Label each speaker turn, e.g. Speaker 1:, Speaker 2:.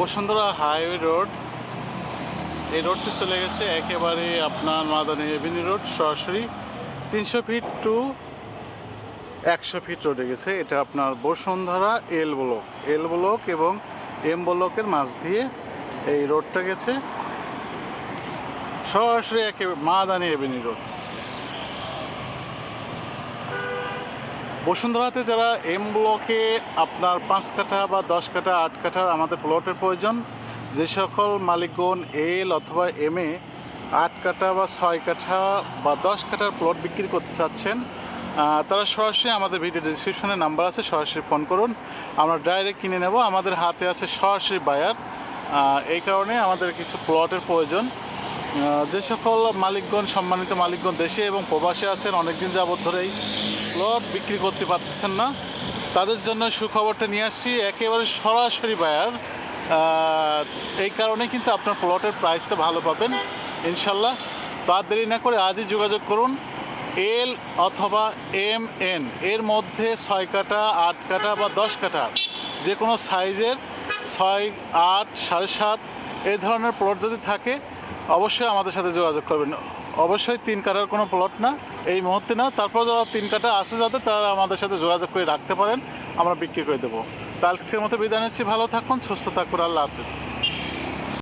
Speaker 1: Bashundhara highway road. এই রোডটি চলে গেছে একেবারে আপনার মাদানী এভিনি রোড, সরাসরি তিনশো ফিট টু একশো ফিট রোডে গেছে। এটা আপনার Bashundhara L block L block এবং এম ব্লকের মাঝ দিয়ে এই রোডটা গেছে। সরাসরি একেবারে মাদানী এভিনি রোড। বসুন্ধরাতে যারা এম ব্লকে আপনার পাঁচ কাঠা বা দশ কাঠা, আট কাঠার আমাদের প্লটের প্রয়োজন, যে সকল মালিকগণ এল অথবা এম এ আট কাঠা বা ছয় কাঠা বা দশ কাঠার প্লট বিক্রি করতে চাচ্ছেন তারা সরাসরি আমাদের ভিডিও ডিসক্রিপশনে নাম্বার আছে, সরাসরি ফোন করুন। আমরা ডাইরেক্ট কিনে নেব। আমাদের হাতে আছে সরাসরি বায়ার এই কারণে আমাদের কিছু প্লটের প্রয়োজন। যে সকল মালিকগণ, সম্মানিত মালিকগণ দেশে এবং প্রবাসে আছেন, অনেকদিন যাবৎ ধরেই প্লট বিক্রি করতে পারতেছেন না। তাদের জন্য সুখবরটা নিয়ে আসছি, একেবারে সরাসরি বায়ার এই কারণে কিন্তু আপনার প্লটের প্রাইসটা ভালো পাবেন, ইনশাল্লাহ। তো দেরি না করে আজই যোগাযোগ করুন এল অথবা এম এন এর মধ্যে ছয় কাটা আট কাটা বা দশ কাটা যে কোনো সাইজের ছয়, আট, সাড়ে সাত এই ধরনের প্লট যদি থাকে অবশ্যই আমাদের সাথে যোগাযোগ করবেন। অবশ্যই তিন কাটার কোনো প্লট না, এই মুহূর্তে না, তারপর যারা তিন কাটা আসে যাতে তারা আমাদের সাথে যোগাযোগ করে রাখতে পারেন, আমরা বিক্রি করে দেবো। তালকিসের মতো বিদায় নিচ্ছি, ভালো থাকুন, সুস্থ থাকুন, আল্লাহ হাফিজ।